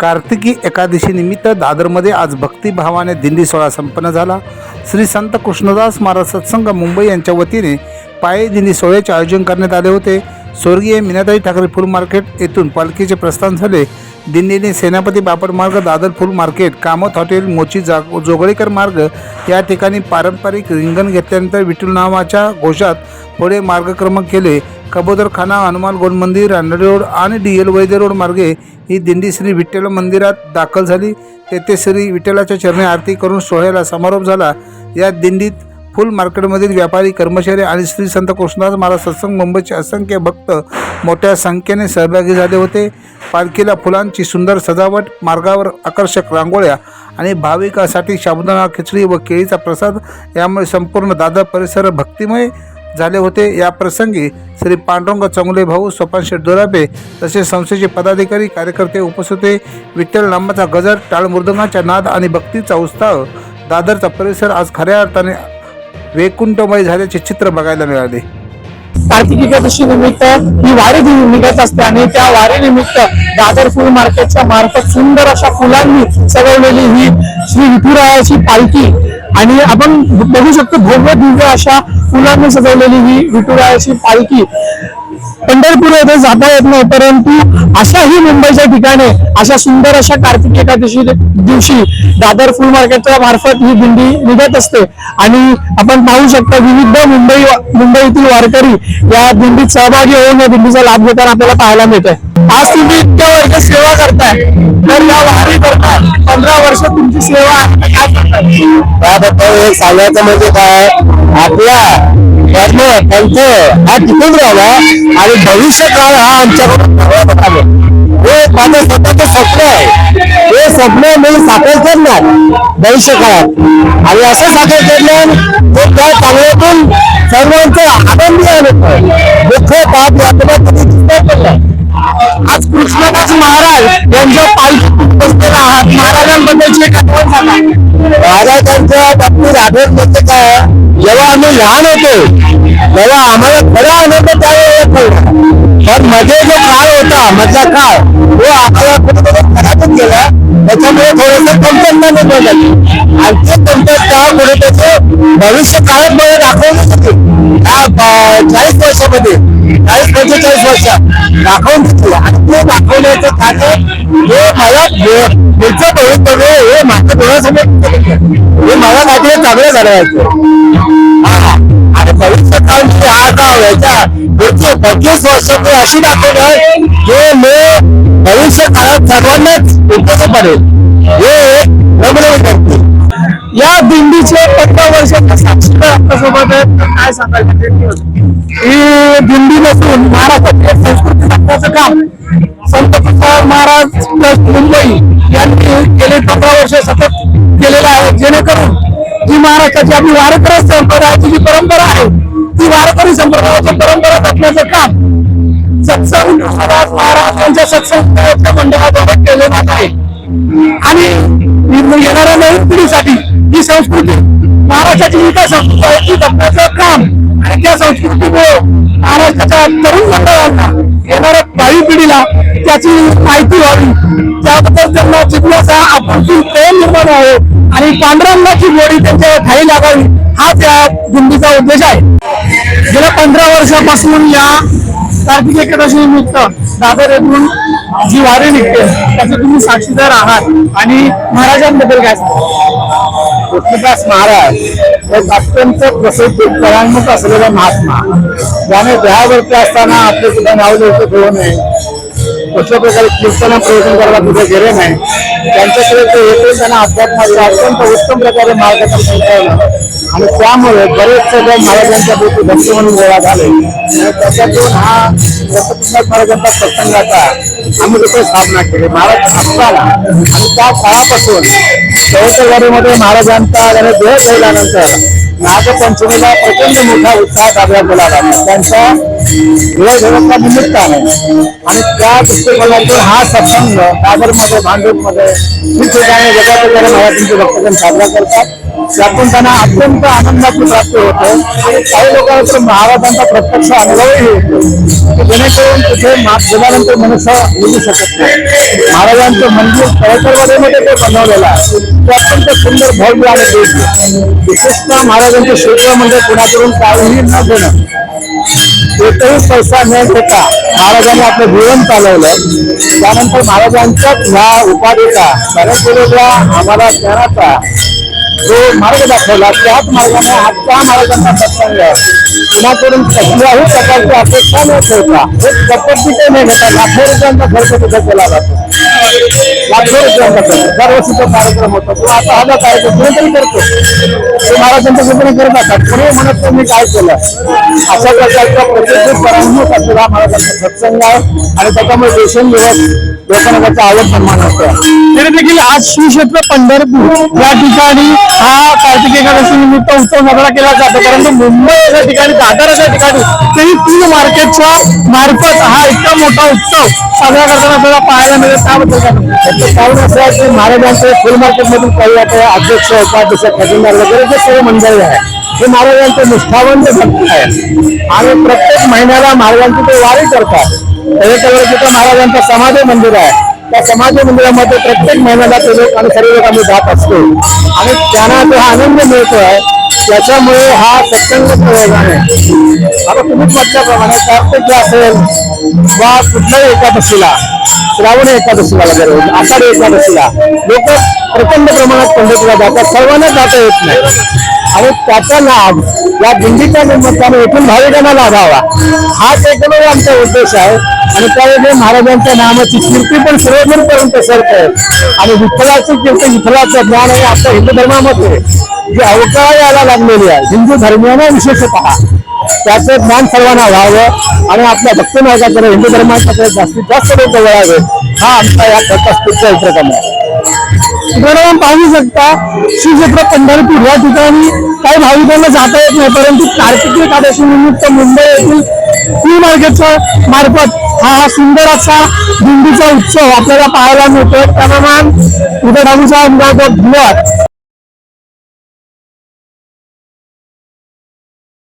कार्तिकी एकादशी निमित्त दादरमध्ये आज भक्तिभावाने दिंडी सोहळा संपन्न झाला. श्री संत कृष्णदास महाराज सत्संग मुंबई यांच्या वतीने पायी दिंडी सोहळ्याचे आयोजन करण्यात आले होते. स्वर्गीय मीनाताई ठाकरे फुल मार्केट येथून पालखीचे प्रस्थान झाले. दिंडीने सेनापती बापट मार्ग दादर फुल मार्केट कामत हॉटेल मोची जा जोगळेकर मार्ग या ठिकाणी पारंपरिक रिंगण घेतल्यानंतर विठ्ठल नावाच्या घोषात पुढे मार्गक्रमण केले. कबोदरखाना हनुमान गोल मंदिर रानडे रोड आणि डी एल वैद्य रोड मार्गे ही दिंडी श्री विठ्ठल मंदिरात दाखल झाली. तेथे श्री विठ्ठलाच्या चरणी आरती करून सोहळ्याला समारोप झाला. या दिंडीत फुल मार्केटमधील व्यापारी कर्मचारी आणि श्री संत कृष्णदास महाराज सत्संग मुंबईचे असंख्य भक्त मोठ्या संख्येने सहभागी झाले होते. पालखीला फुलांची सुंदर सजावट मार्गावर आकर्षक रांगोळ्या आणि भाविकासाठी साबुदाणा खिचडी व केळीचा प्रसाद यामुळे संपूर्ण दादर परिसर भक्तिमय झाले होते. या प्रसंगी श्री पांडुरंग चंगले भाऊ स्वपन शेठ दोराबे तसेच संस्थेचे पदाधिकारी कार्यकर्ते उपस्थित होते. विठ्ठल नामाचा गजर टाळ नाद आणि भक्तीचा उत्साह दादरचा परिसर आज खऱ्या अर्थाने वैकुंठमय झाल्याचे चित्र बघायला मिळाले. कार्तिक एकादशी निमित्त ही वारी दि- निघत असते आणि त्या वारीनिमित्त दादर फुल मार्केटच्या मार्फत सुंदर अशा फुलांनी सजवलेली ही श्री विठुरायाची पालखी. आणि आपण बघू शकतो भव्य दिव्य अशा फुलांनी सजवलेली ही विठुरायाची पालखी पंढरपूर येथे जाता येत नाही परंतु अशाही मुंबईच्या ठिकाणी अशा सुंदर अशा कार्तिक एकादशी दिवशी दादर फुल मार्केटच्या मार्फत ही दिंडी निघत असते. आणि आपण पाहू शकता विविध मुंबई मुंबईतील वारकरी या दिंडीत सहभागी होऊन या दिंडीचा लाभ घेताना आपल्याला पाहायला मिळतोय. आज तुम्ही इतक्या वर्ष सेवा करताय तर या वारी करताय पंधरा वर्ष तुमची सेवा काय करताय? त्याबद्दल सांगायचं म्हणजे काय आपला कर्म पंथ हा टिकून राहावा आणि भविष्य काळ हा आमच्याकडून हे माझं स्वतःच स्वप्न आहे. हे स्वप्न मी साकार करणार भविष्य काळात. आणि असं साकार करणार ते त्या चांगल्यातून सर्वांचं आनंदी आनंद दुःख पाप यातना कधी दिसणार नाही. आज कृष्णदास महाराज यांच्या पालखीत बसलेला आहात. महाराजांबद्दलची एक आठवण सांगा. महाराजांच्या बाबतीत आठवण म्हणजे काय? जेव्हा आम्ही लहान होतो तेव्हा आम्हाला खरा आनंद त्यावेळेला कळला. पण मध्ये जो काळ होता मधला काळ तो आम्हाला कुठेतरी खराबच गेला. त्याच्यामुळे थोडस कमतरता निर्माण झाली आणि ते कमतरता पुढे त्याचं भविष्य काळात मला दाखवलं होते. त्या चाळीस वर्षामध्ये चाळीस पंचेचाळीस वर्षात दाखवून घेतली. आणि ते दाखवण्याचं कारण हे मला पुढचं हे माझ्या डोळ्यासमोर. हे मला काहीतरी चांगलं घडवायचं हा. आणि भविष्य म्हणजे याच्या पुढचे पंचवीस वर्ष ते अशी दाखवणार जे मी भविष्य काळात सर्वांनाच उपयोगी पडेल. हे एक विनंती. या दिंडीचे पंधरा वर्षाचा साक्षीदार आपल्यासोबत काय सांगाल ही दिंडी नसून महाराष्ट्राची संस्कृती काम. संत तुकाराम महाराज प्लस मुंबई. यांनी गेले पंधरा वर्ष सतत केलेलं आहे. जेणेकरून जी महाराष्ट्राची आपली वारकरी संप्रदायाची जी परंपरा आहे ती वारकरी संप्रदायाची परंपरा जपण्याचं काम सत्संग कृष्णदास महाराज यांच्या सत्संग मंडळाद्वारे केले जात आहे. आणि येणाऱ्या नवीन पिढीसाठी ही संस्कृती महाराष्ट्राची ही काय संस्कृती जपण्याचं काम. आणि त्या संस्कृतीमुळे महाराष्ट्राच्या तरुण मंडळांना त्याची माहिती व्हावी. त्याबद्दल त्यांना जिज्ञासा आपुलकी प्रेम निर्माण व्हावं आणि पांडुरंगाची गोडी त्यांच्या ठाई लागावी हा त्या दिंडीचा उद्देश आहे. गेल्या पंधरा वर्षापासून या कार्तिक एकादशी निमित्त दादर येथून जी वारी निघते त्याचे तुम्ही साक्षीदार आहात आणि महाराजांबद्दल काय कृष्णदास महाराज एक अत्यंत प्रसिद्ध परांगमुख असलेला महात्मा ज्याने देहावरती असताना आपले सुद्धा नाव लिहितो ठेवू नये कुठल्या प्रकारे कीर्तना प्रयोजन करायला कुठे गेले नाही. त्यांच्याकडे ते येते त्यांना अध्यात्माचा अत्यंत उत्तम प्रकारे मार्गदर्शन केलं. आणि त्यामुळे बरेच सगळे महाराजांच्या प्रती भक्त म्हणून गोळा झाले. आणि त्याच्यातून हा दत्तकृष्ण महाराजांचा प्रसंगाचा आम्ही तिथे स्थापना केली. महाराज असताना आणि त्या काळापासून चौथवारीमध्ये महाराजांचा गणेश देह झाल्यानंतर नागपंचमीला प्रचंड मोठा उत्साह साजरा केला जातो. त्यांचा दिवसभराचा निमित्त आहे. आणि त्या दृष्टिकोनातून हा सत्संग दादरमध्ये भांडूपमध्ये ठिकठिकाणी वेगळ्या प्रकारे महाराजांचे भक्तजन साजरा करतात. त्यातून त्यांना अत्यंत आनंदाची प्राप्ती होते. काही लोकांना तर महाराजांचा प्रत्यक्ष अनुभवही होतो जेणेकरून तिथे मा- गेल्यानंतर मनुष्य निघू शकत नाही. महाराजांचं मंदिर तळकरवाडीमध्ये ते बनवलेलं आहे. ते अत्यंत सुंदर भव्य आणि दिव्य. विशेषतः महाराजांचे क्षेत्र म्हणजे कुणाकडून काहीही न देणं एकही पैसा न घेता महाराजांनी आपलं जीवन चालवलं. त्यानंतर महाराजांच्याच ह्या उपाधीचा बऱ्याच वेगवेगळ्या आम्हाला ज्ञानाचा जो मार्ग दाखवला त्याच मार्गाने आजचा महाराजांचा सत्संग कुणाकडून कसल्याही प्रकारची अपेक्षा न ठेवता एक कपटीचे न नाही घेता लाखो रुपयांचा खर्च तिथे केला जातो. लाखो रुपयांचा खर्च. दरवर्षी तो कार्यक्रम होतो. किंवा आता हा जो कार्यक्रम कुणीतरी करतो ते महाराजांच्या कुठे करत असतात. कुणी म्हणत तुम्ही मी काय केलं. अशा प्रकारचा प्रत्येक परमभूत असलेला महाराजांचा सत्संग आहे. आणि त्याच्यामुळे दिवसेंदिवस लोकांना त्याचा आवड निर्माण होतो. तरी देखील आज श्रीक्षेत्र पंढरपूर या ठिकाणी हा कार्तिक एकादशी निमित्त उत्सव साजरा केला जातो. परंतु मुंबई या ठिकाणी दादराच्या ठिकाणी तरी तीन मार्केटच्या मार्फत हा इतका मोठा उत्सव साजरा करताना आपल्याला पाहायला मिळेल. त्याबद्दल काय कारण असं आहे की महाराजांचे फुल मार्केटमधून काही आता अध्यक्ष उपाध्यक्ष खजिनदार वगैरे जे सर्व मंडळी आहे हे महाराजांचे निष्ठावंत भक्त आहे आणि प्रत्येक महिन्याला महाराजांची ते वारी करतात. त्याच्यावर तिथं महाराजांचं समाधी मंदिर आहे. त्या समाधी मंदिरामध्ये प्रत्येक महिन्याला ते सर्व लोक जो हा आनंद त्याच्यामुळे हा श्रावणी आषाढी एकादशीला, लोक प्रचंड पंढरपूरला जातात. सर्वांना जाता नाही. लाभ या दिंडीच्या निमित्ताने येथून भाविकांना लाभावा हाच एकमेव आमचा उद्देश आहे. आणि त्यावेळी महाराजांच्या नामाची कीर्ती पण सर्वजणपर्यंत सरते आणि विठ्ठलाची कीर्ती विठ्ठलाचं ज्ञान आहे आपल्या हिंदू धर्मामध्ये जी अवकाळ यायला लागलेली आहे हिंदू धर्मियांना विशेषतः. त्याचं ज्ञान सर्वांना व्हावं. आणि आपल्या भक्ती मार्गाकडे हिंदू धर्माकडे जास्तीत जास्त लोक वळावे. हा आमचा या प्रकाशपूरचा उपक्रम आहे. आपण पाहू शकता. श्री पंढरपूर या ठिकाणी काही भाविकांना जाता येत नाही परंतु कार्तिकी एकादशी निमित्त मुंबई येथील फ्री मार्केटच्या मार्फत हा हा सुंदर असा दिंडीचा उत्सव आपल्याला पाहायला मिळतो. त्याप्रमाणे उद्या ठाकूरचा धन्यवाद